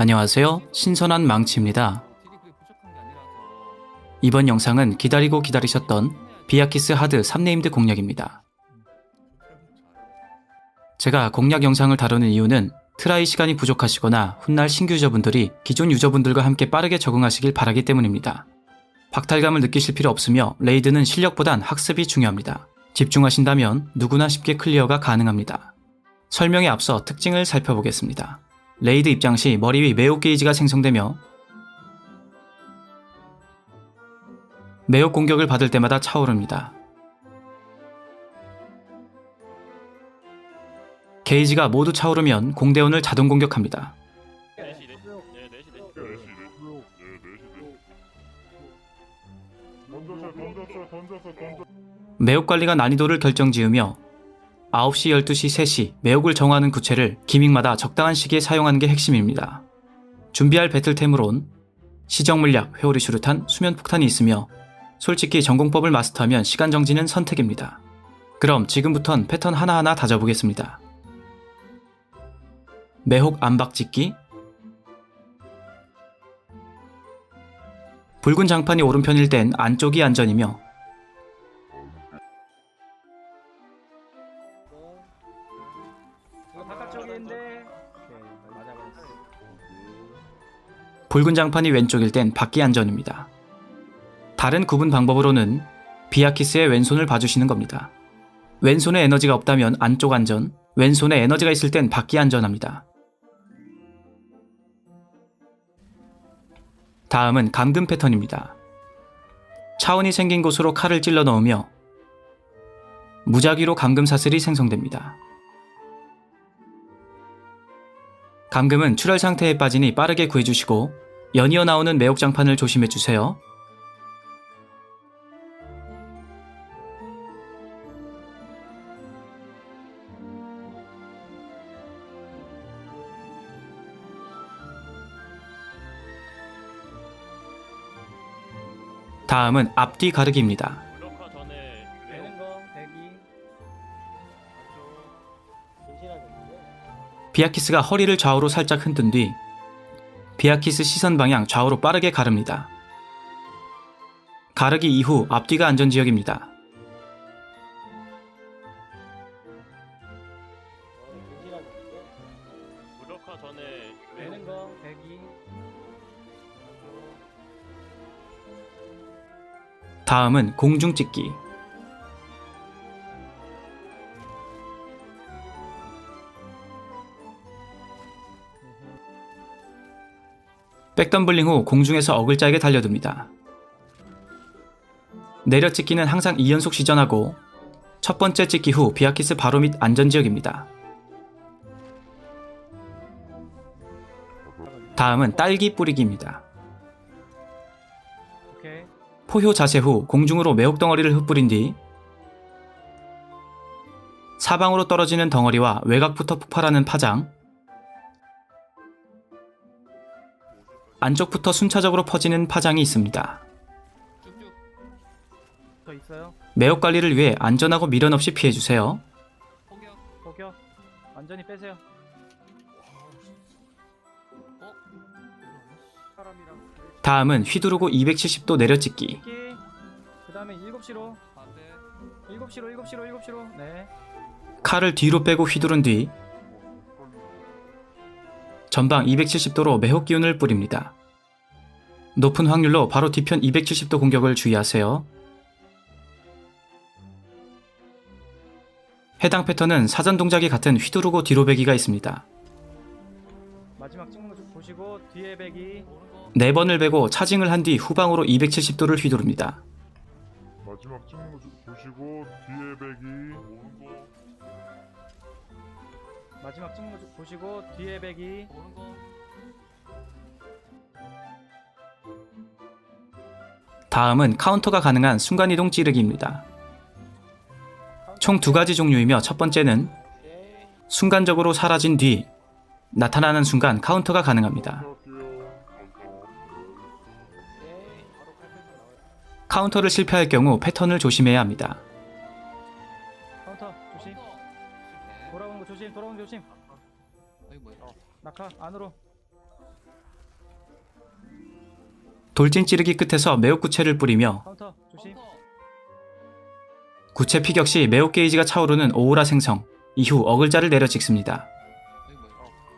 안녕하세요. 신선한 망치입니다. 이번 영상은 기다리고 기다리셨던 비아키스 하드 3네임드 공략입니다. 제가 공략 영상을 다루는 이유는 트라이 시간이 부족하시거나 훗날 신규 유저분들이 기존 유저분들과 함께 빠르게 적응하시길 바라기 때문입니다. 박탈감을 느끼실 필요 없으며 레이드는 실력보단 학습이 중요합니다. 집중하신다면 누구나 쉽게 클리어가 가능합니다. 설명에 앞서 특징을 살펴보겠습니다. 레이드 입장 시 머리 위 매혹 게이지가 생성되며 매혹 공격을 받을 때마다 차오릅니다. 게이지가 모두 차오르면 공대원을 자동 공격합니다. 매혹 관리가 난이도를 결정지으며 9시, 12시, 3시 매혹을 정하는 구체를 기믹마다 적당한 시기에 사용하는 게 핵심입니다. 준비할 배틀템으론 시정 물약, 회오리 슈루탄, 수면 폭탄이 있으며 솔직히 전공법을 마스터하면 시간 정지는 선택입니다. 그럼 지금부턴 패턴 하나하나 다져보겠습니다. 매혹 안박 찍기 붉은 장판이 오른편일 땐 안쪽이 안전이며 붉은 장판이 왼쪽일 땐 밖이 안전입니다. 다른 구분 방법으로는 비아키스의 왼손을 봐주시는 겁니다. 왼손에 에너지가 없다면 안쪽 안전, 왼손에 에너지가 있을 땐 밖이 안전합니다. 다음은 감금 패턴입니다. 차원이 생긴 곳으로 칼을 찔러 넣으며 무작위로 감금 사슬이 생성됩니다. 감금은 출혈 상태에 빠지니 빠르게 구해주시고 연이어 나오는 매혹장판을 조심해주세요. 다음은 앞뒤 가르기입니다. 비아키스가 허리를 좌우로 살짝 흔든 뒤 비아키스 시선 방향 좌우로 빠르게 가릅니다. 가르기 이후 앞뒤가 안전지역입니다. 다음은 공중 찍기. 백덤블링 후 공중에서 어글자에게 달려듭니다. 내려 찍기는 항상 2연속 시전하고 첫 번째 찍기 후 비아키스 바로 밑 안전지역입니다. 다음은 딸기 뿌리기입니다. 포효 자세 후 공중으로 매혹 덩어리를 흩뿌린 뒤 사방으로 떨어지는 덩어리와 외곽부터 폭발하는 파장 안쪽부터 순차적으로 퍼지는 파장이 있습니다. 더 있어요 매혹 관리를 위해 안전하고 미련 없이 피해주세요. 완전히 빼세요. 사람이랑 다음은 휘두르고 270도 내려찍기. 찍기 그 다음에 7시로. 7시로 7시로 7시로. 네. 칼을 뒤로 빼고 휘두른 뒤 전방 270도로 매혹 기운을 뿌립니다. 높은 확률로 바로 뒤편 270도 공격을 주의하세요. 해당 패턴은 사전 동작이 같은 휘두르고 뒤로 배기가 있습니다. 마지막 찍는 거좀 보시고 뒤에 배기 네 번을 베고 차징을 한 뒤 후방으로 270도를 휘두릅니다. 마지막 찍는 거좀 보시고 뒤에 배기 마지막 찍는 거좀 보시고 뒤에 배기 다음은 카운터가 가능한 순간이동 찌르기입니다. 총 두 가지 종류이며 첫 번째는 순간적으로 사라진 뒤 나타나는 순간 카운터가 가능합니다. 카운터를 실패할 경우 패턴을 조심해야 합니다. 조심. 돌아오는 거 조심 낙하 안으로. 돌진 찌르기 끝에서 매혹 구체를 뿌리며 카운터 조심. 구체 피격 시 매혹 게이지가 차오르는 오오라 생성, 이후 어글자를 내려 찍습니다.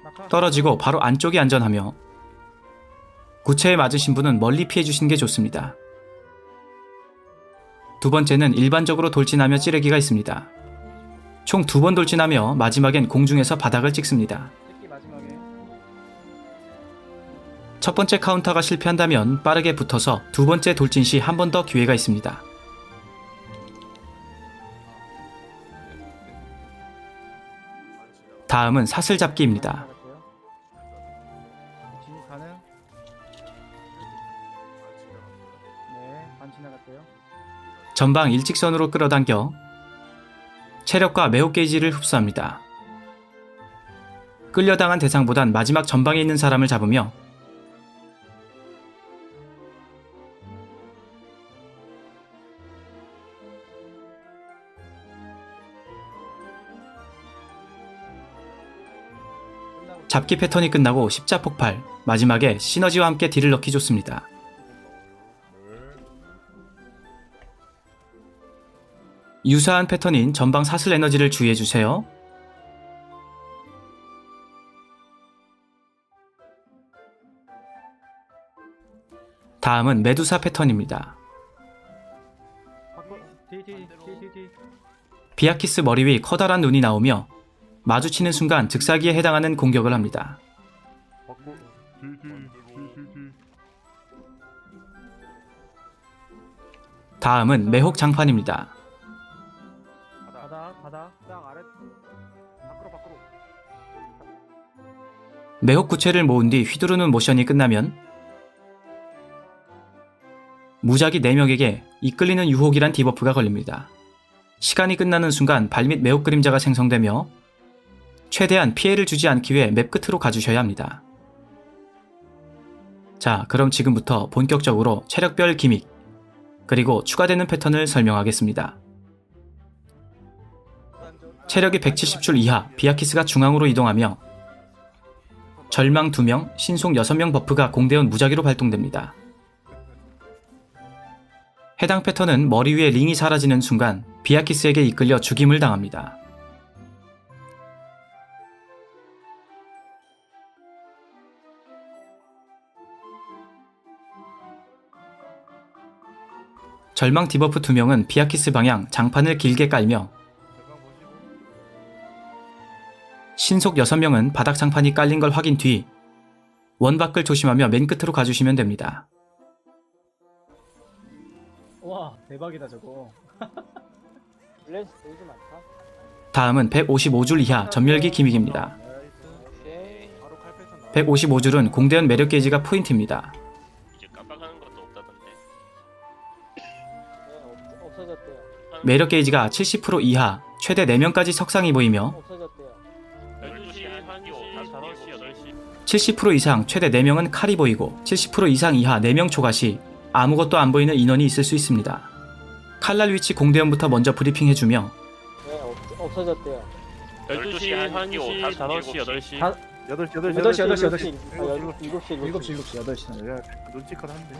낙하. 떨어지고 바로 안쪽이 안전하며 구체에 맞으신 분은 멀리 피해 주시는 게 좋습니다. 두 번째는 일반적으로 돌진하며 찌르기가 있습니다. 총 두 번 돌진하며 마지막엔 공중에서 바닥을 찍습니다. 첫 번째 카운터가 실패한다면 빠르게 붙어서 두 번째 돌진 시 한 번 더 기회가 있습니다. 다음은 사슬 잡기입니다. 지나갈게요 전방 일직선으로 끌어당겨 체력과 매혹 게이지를 흡수합니다. 끌려당한 대상보단 마지막 전방에 있는 사람을 잡으며 잡기 패턴이 끝나고 십자 폭발, 마지막에 시너지와 함께 딜을 넣기 좋습니다. 유사한 패턴인 전방 사슬 에너지를 주의해주세요. 다음은 메두사 패턴입니다. 비아키스 머리 위 커다란 눈이 나오며 마주치는 순간 즉사기에 해당하는 공격을 합니다. 다음은 매혹 장판입니다. 바닥 딱 아래 밖으로 밖으로 매혹 구체를 모은 뒤 휘두르는 모션이 끝나면 무작위 4명에게 이끌리는 유혹이란 디버프가 걸립니다. 시간이 끝나는 순간 발밑 매혹 그림자가 생성되며 최대한 피해를 주지 않기 위해 맵 끝으로 가주셔야 합니다. 자, 그럼 지금부터 본격적으로 체력별 기믹, 그리고 추가되는 패턴을 설명하겠습니다. 체력이 170줄 이하 비아키스가 중앙으로 이동하며 절망 2명, 신속 6명 버프가 공대원 무작위로 발동됩니다. 해당 패턴은 머리 위에 링이 사라지는 순간 비아키스에게 이끌려 죽임을 당합니다. 절망 디버프 2명은 비아키스 방향 장판을 길게 깔며 신속 6명은 바닥 장판이 깔린 걸 확인 뒤 원밖을 조심하며 맨 끝으로 가주시면 됩니다. 와 대박이다 저거 밸런스 되게 많다. 다음은 155줄 이하 전멸기 기믹입니다. 오케이. 155줄은 공대원 매력 게이지가 포인트입니다. 이제 깜빡하는 것도 없다던데. 네, 없, 없어졌대요. 매력 게이지가 70% 이하 최대 4명까지 석상이 보이며 없어졌대요. 70% 이상 최대 4명은 칼이 보이고 70% 이상 이하 4명 초과 시 아무것도 안 보이는 인원이 있을 수 있습니다. 칼날 위치 공대원부터 먼저 브리핑해주며 네, 없, 없어졌대요. 12시, 1시, 5시, 8시. 다- 8시 8시 8시, 8시, 8시. 아, 7시, 7시, 7시 7시 8시 야 눈치껏 한데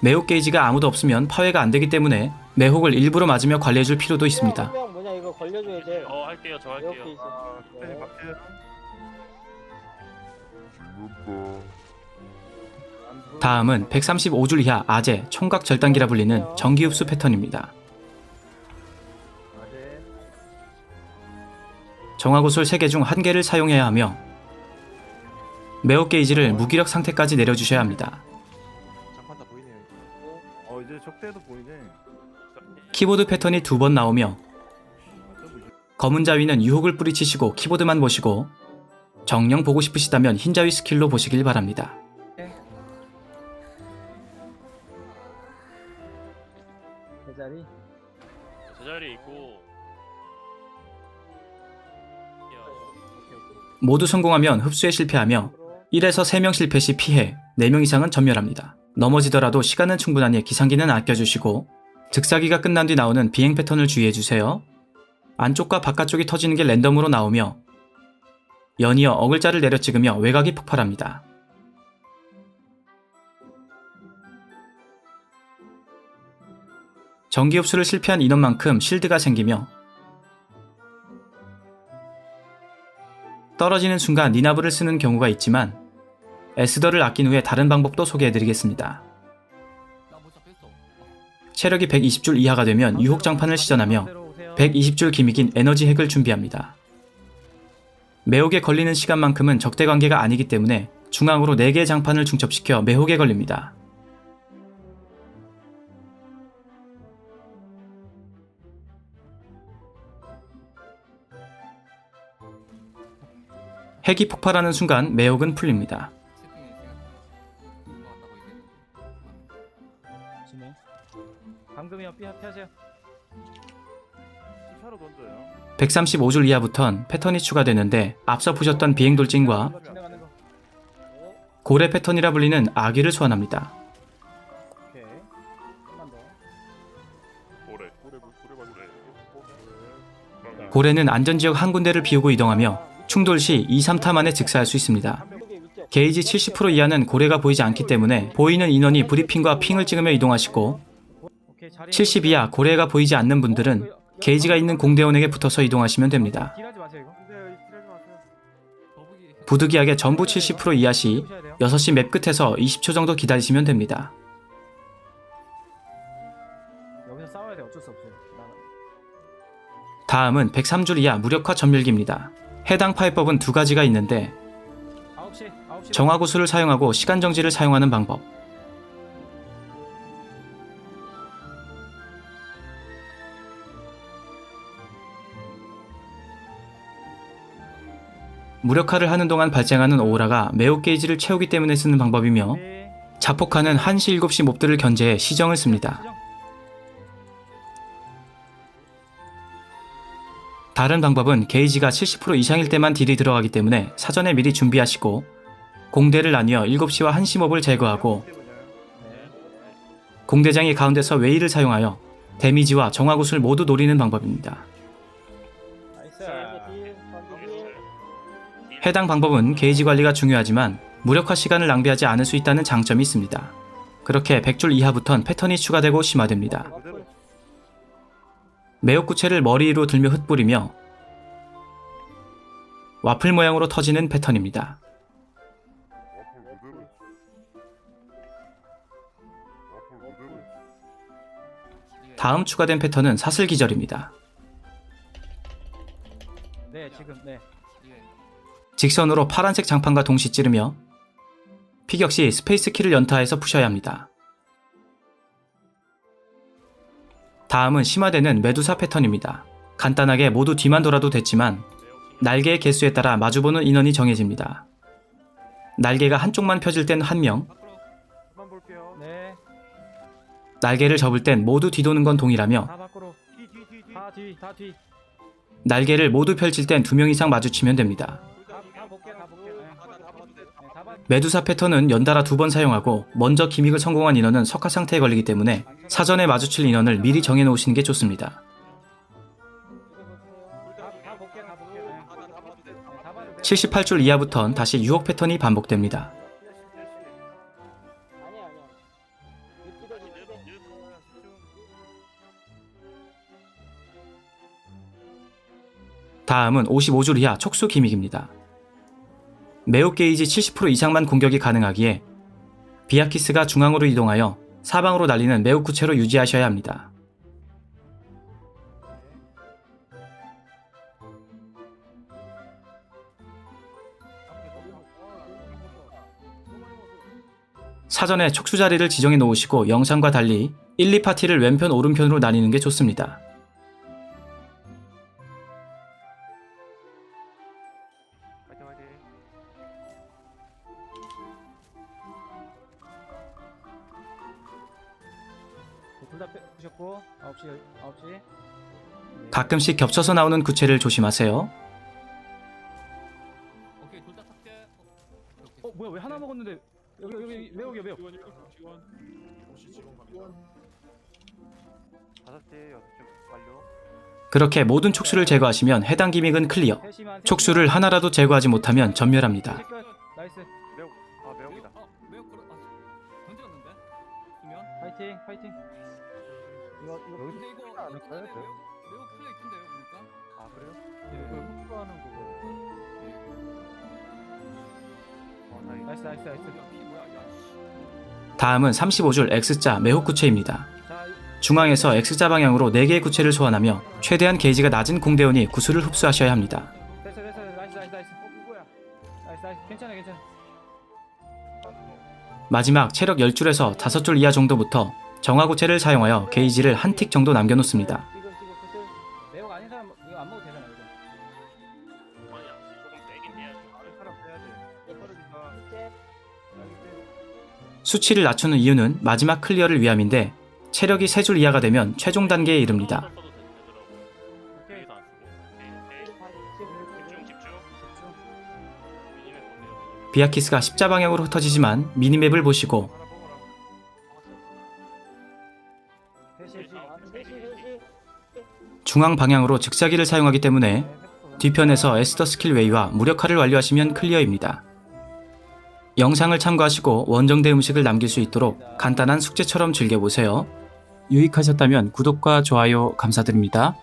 매혹 게이지가 아무도 없으면 파괴가 안 되기 때문에 매혹을 일부러 맞으며 관리해줄 필요도 있습니다. 한명 뭐냐 이거 걸려줘야 돼. 어, 할게요. 저 할게요. 있어. 빨리 네. 죽는 다 다음은 135줄 이하 아재 총각 절단기라 불리는 전기 흡수 패턴입니다. 정화구슬 3개 중 1개를 사용해야 하며 매혹 게이지를 무기력 상태까지 내려주셔야 합니다. 키보드 패턴이 두 번 나오며. 검은 자위는 유혹을 뿌리치시고 키보드만 보시고 정령 보고 싶으시다면 흰 자위 스킬로 보시길 바랍니다. 제자리 제자리 있고. 모두 성공하면 흡수에 실패하며 1에서 3명 실패 시 피해, 4명 이상은 전멸합니다. 넘어지더라도 시간은 충분하니 기상기는 아껴주시고 즉사기가 끝난 뒤 나오는 비행 패턴을 주의해주세요. 안쪽과 바깥쪽이 터지는 게 랜덤으로 나오며 연이어 어글자를 내려찍으며 외곽이 폭발합니다. 전기 흡수를 실패한 인원만큼 실드가 생기며 떨어지는 순간 니나브를 쓰는 경우가 있지만 에스더를 아낀 후에 다른 방법도 소개해드리겠습니다. 체력이 120줄 이하가 되면 유혹장판을 시전하며 120줄 기믹인 에너지 핵을 준비합니다. 매혹에 걸리는 시간만큼은 적대 관계가 아니기 때문에 중앙으로 4개의 장판을 중첩시켜 매혹에 걸립니다. 핵이 폭발하는 순간 매혹은 풀립니다. 방금이요. 피 피하세요. 차로 던져요 135줄 이하부턴 패턴이 추가되는데 앞서 보셨던 비행 돌진과 지나가는 거. 고래 패턴이라 불리는 아기를 소환합니다. 고래는 안전지역 한 군데를 비우고 이동하며 충돌 시 2, 3타 만에 즉사할 수 있습니다. 게이지 70% 이하는 고래가 보이지 않기 때문에 보이는 인원이 브리핑과 핑을 찍으며 이동하시고 오케이. 자리 70 이하 고래가 보이지 않는 분들은 게이지가 있는 공대원에게 붙어서 이동하시면 됩니다. 마세요 부득이하게 전부 70% 이하 시 푸셔야 돼요. 6시 맵 끝에서 20초 정도 기다리시면 됩니다. 다음은 103줄 이하 무력화 전멸기입니다. 해당 파이법은 두 가지가 있는데 9시. 9시. 정화구슬을 사용하고 시간 정지를 사용하는 방법. 무력화를 하는 동안 발생하는 오라가 매혹 게이지를 채우기 때문에 쓰는 방법이며 네. 자폭하는 1시 7시 몹들을 견제해 시정을 씁니다. 다른 방법은 게이지가 70% 이상일 때만 딜이 들어가기 때문에 사전에 미리 준비하시고 공대를 나뉘어 7시와 1시 몹을 제거하고 네. 공대장이 가운데서 웨이를 사용하여 데미지와 정화구슬 모두 노리는 방법입니다. 해당 방법은 게이지 관리가 중요하지만 무력화 시간을 낭비하지 않을 수 있다는 장점이 있습니다. 그렇게 100줄 이하부턴 패턴이 추가되고 심화됩니다. 와플. 매혹 구체를 머리 위로 들며 흩뿌리며 와플 모양으로 터지는 패턴입니다. 다음 추가된 패턴은 사슬 기절입니다. 네 지금 네. 직선으로 파란색 장판과 동시 찌르며 피격 시 스페이스 키를 연타해서 푸셔야 합니다. 다음은 심화되는 메두사 패턴입니다. 간단하게 모두 뒤만 돌아도 됐지만 날개의 개수에 따라 마주보는 인원이 정해집니다. 날개가 한쪽만 펴질 땐 한 명. 날개를 접을 땐 모두 뒤도는 건 동일하며. 날개를 모두 펼칠 땐 두 명 이상 마주치면 됩니다 볼게. 다 볼게. 네. 네, 다 봐. 메두사 패턴은 연달아 두 번 사용하고 먼저 기믹을 성공한 인원은 석화 상태에 걸리기 때문에 사전에 마주칠 인원을 미리 정해 놓으시는 게 좋습니다. 다, 다 볼게. 다 볼게. 네. 네, 다 봐도 돼. 78줄 이하부턴 다시 유혹 패턴이 반복됩니다. 다음은 55줄 이하 촉수 기믹입니다. 매혹 게이지 70% 이상만 공격이 가능하기에 비아키스가 중앙으로 이동하여 사방으로 날리는 매혹 구체로 유지하셔야 합니다. 사전에 촉수 자리를 지정해 놓으시고 영상과 달리 1, 2파티를 왼편 오른편으로 나뉘는 게 좋습니다. 9, 9시, 9시. 가끔씩 겹쳐서 나오는 구체를 조심하세요. 오케이 둘 다 삭제. 어 뭐야 왜 하나 네. 먹었는데 여기 여기 매우 매우 네, 지원 지원. 혹시 지원 갑니다. 다섯 시 여섯 시 완료. 그렇게 모든 촉수를 네. 제거하시면 해당 기믹은 클리어. 촉수를 하나라도 제거하지 못하면 전멸합니다. 나이스 매혹 아 매혹이다. 매우 어, 그러 아 던졌는데. 수면. 파이팅 파이팅 여기서 근데 이거 저? 매우 매우 클레 있던데요 보니까. 아 그래요? 예. 이거 흡수하는 거고 어 다행이다 나이스 나이스 나이스 야, 피 뭐야? 야, 씨. 다음은 35줄 X자 매혹 구체입니다. 자 중앙에서 X자 방향으로 4개의 구체를 소환하며 최대한 게이지가 낮은 공대원이 구슬을 흡수하셔야 합니다. 됐어 됐어 나이스 나이스 나이스 어 누구야 나이스 나이스 괜찮아 괜찮아 마지막 체력 10줄에서 5줄 이하 정도부터 정화 구체를 사용하여 게이지를 한 틱 정도 남겨놓습니다. 수치를 낮추는 이유는 마지막 클리어를 위함인데 체력이 3줄 이하가 되면 최종 단계에 이릅니다. 비아키스가 십자 방향으로 흩어지지만 미니맵을 보시고 중앙 방향으로 즉사기를 사용하기 때문에 뒤편에서 에스더 스킬 웨이와 무력화를 완료하시면 클리어입니다. 영상을 참고하시고 원정대 음식을 남길 수 있도록 간단한 숙제처럼 즐겨보세요. 유익하셨다면 구독과 좋아요 감사드립니다.